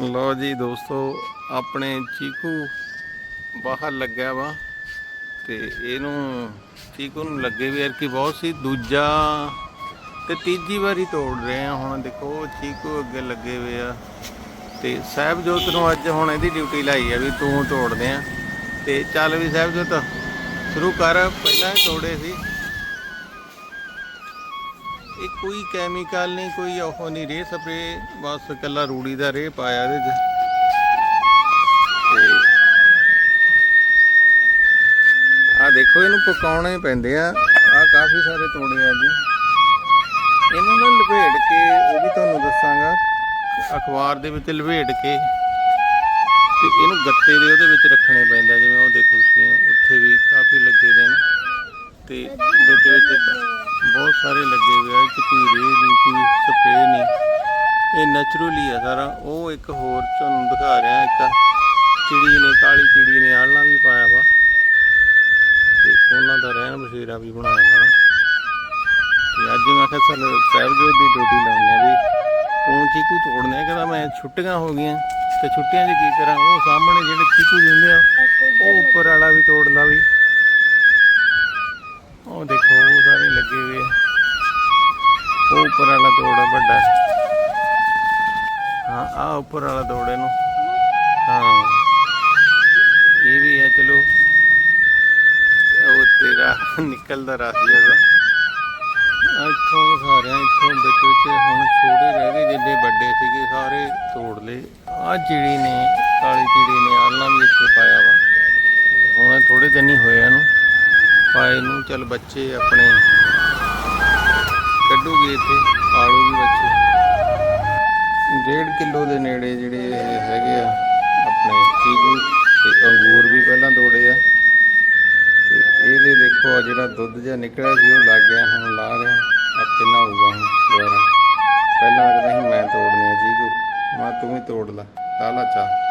ਲੋ ਜੀ ਦੋਸਤੋ, ਆਪਣੇ ਚੀਕੂ ਬਾਹਰ ਲੱਗਿਆ ਵਾ ਤੇ ਇਹਨੂੰ ਚੀਕੂ ਨੂੰ ਲੱਗੇ ਵੀ ਯਾਰ ਕਿ ਬਹੁਤ ਸੀ। ਦੂਜਾ ਤੇ ਤੀਜੀ ਵਾਰੀ ਤੋੜ ਰਹੇ ਆ ਹੁਣ। ਦੇਖੋ, ਉਹ ਚੀਕੂ ਅੱਗੇ ਲੱਗੇ ਹੋਏ ਆ। ਤੇ ਸਾਹਿਬਜੋਤ ਨੂੰ ਅੱਜ ਹੁਣ ਇਹਦੀ ਡਿਊਟੀ ਲਾਈ ਆ ਵੀ ਤੂੰ ਤੋੜਦੇ ਆ। ਤੇ ਚੱਲ ਵੀ ਸਾਹਿਬਜੋਤ, ਸ਼ੁਰੂ ਕਰ। ਪਹਿਲਾਂ ਹੀ ਤੋੜੇ ਸੀ। ਇਹ ਕੋਈ ਕੈਮੀਕਲ ਨਹੀਂ, ਕੋਈ ਉਹ ਨਹੀਂ ਰੇ ਸਪਰੇ ਬਸ ਕੱਲਾ ਰੂੜੀ ਦਾ ਰੇ ਪਾਇਆ ਇਹਦੇ ਚ। ਆ ਦੇਖੋ, ਇਹਨੂੰ ਪਕਾਉਣੇ ਪੈਂਦੇ ਆ। ਆ ਕਾਫੀ ਸਾਰੇ ਤੋੜੇ ਆ ਜੀ। ਇਹਨੂੰ ਨਾ ਲਪੇਟ ਕੇ, ਉਹ ਵੀ ਤੁਹਾਨੂੰ ਦੱਸਾਂਗਾ, ਅਖਬਾਰ ਦੇ ਵਿੱਚ ਲਪੇਟ ਕੇ ਤੇ ਇਹਨੂੰ ਗੱਤੇ ਦੇ ਉਹਦੇ ਵਿੱਚ ਰੱਖਣੇ ਪੈਂਦਾ, ਜਿਵੇਂ ਉਹ ਦੇਖੋ ਤੁਸੀਂ, ਉੱਥੇ ਵੀ ਕਾਫੀ ਲੱਗੇ ਨੇ। ਤੇ ਵਿੱਚ ਵਿੱਚ ਬਹੁਤ ਸਾਰੇ ਲੱਗੇ ਹੋਏ ਆ, ਇਹ 'ਚ ਕੋਈ ਰੇ ਨਹੀਂ, ਕੋਈ ਸਪਰੇ ਨਹੀਂ। ਇਹ ਨੈਚੁਰਲੀ ਆ ਸਾਰਾ। ਉਹ ਇੱਕ ਹੋਰ ਤੁਹਾਨੂੰ ਦਿਖਾ ਰਿਹਾ, ਇੱਕ ਚਿੜੀ ਨੇ, ਕਾਲੀ ਚਿੜੀ ਨੇ ਆਲਣਾ ਵੀ ਪਾਇਆ ਵਾ। ਤੇ ਉਹਨਾਂ ਦਾ ਰਹਿਣ ਬਸੇਰਾ ਵੀ ਬਣਾਇਆ ਵਾ। ਨਾ। ਤੇ ਅੱਜ ਮੈਂ ਕਿਹਾ ਚੱਲ ਸਾਹਿਬਜੋਤ ਦੀ ਡਿਊਟੀ ਲਾਉਂਦੇ ਆ ਵੀ ਤੂੰ ਚੀਕੂ ਤੋੜਨੇ ਕਹਿੰਦਾ ਮੈਂ ਛੁੱਟੀਆਂ ਹੋ ਗਈਆਂ। ਤੇ ਛੁੱਟੀਆਂ 'ਚ ਕੀ ਕਰਾਂ? ਉਹ ਸਾਹਮਣੇ ਜਿਹੜੇ ਚੀਕੂ ਦਿੰਦੇ ਆ, ਉਹ ਉੱਪਰ ਵਾਲਾ ਵੀ ਤੋੜ ਲਾ ਵੀ। ਉਹ ਉੱਪਰ ਵਾਲਾ ਤੋੜ ਆ ਵੱਡਾ। ਹਾਂ ਆ ਉੱਪਰ ਵਾਲਾ ਤੋੜ ਇਹਨੂੰ। ਹਾਂ। ਇਹ ਵੀ ਹੈ ਚਲੋ। ਉਹ ਤੇਰਾ ਨਿਕਲਦਾ ਰਸ ਜਿਹਾ ਇੱਥੋਂ ਸਾਰਿਆਂ ਇੱਥੋਂ ਵਿੱਚ ਵਿੱਚ ਹੁਣ ਛੋਟੇ ਰਹਿ ਗਏ ਜਿੱਡੇ ਵੱਡੇ ਸੀਗੇ, ਸਾਰੇ ਤੋੜ ਲਏ। ਆ ਚਿੜੀ ਨੇ, ਕਾਲੀ ਚਿੜੀ ਨੇ ਆਲਣਾ ਵੀ ਇੱਥੇ ਪਾਇਆ ਵਾ। ਹੁਣ ਥੋੜੇ ਦਿਨ ਹੀ ਹੋਏ ਇਹਨੂੰ। ਪਾਏ ਨੂੰ, ਚੱਲ ਬੱਚੇ ਆਪਣੇ ਕੱਢੂਗੇ ਇੱਥੇ ਵੀ ਬੱਚੇ ਡੇਢ ਕਿਲੋ ਦੇ ਨੇੜੇ ਜਿਹੜੇ ਇਹ ਹੈਗੇ ਆ, ਆਪਣੇ ਚੀਕੂ ਤੇ ਅੰਗੂਰ ਵੀ ਪਹਿਲਾਂ ਤੋੜੇ ਆ। ਤੇ ਇਹਦੇ ਦੇਖੋ ਆ ਜਿਹੜਾ ਦੁੱਧ ਜਿਹਾ ਨਿਕਲਿਆ ਸੀ, ਉਹ ਲੱਗ ਗਿਆ, ਹੁਣ ਲਾ ਰਿਹਾ ਆਪੇ ਨਹਾਊਗਾ ਹੁਣ ਦੁਬਾਰਾ। ਪਹਿਲਾਂ ਕਹਿੰਦਾ ਸੀ, ਮੈਂ ਤੋੜਨੇ ਆ ਚੀਕੂ। ਮੈਂ ਤੂੰ ਵੀ ਤੋੜ ਲਾ ਲਾ ਲਾ ਚਾ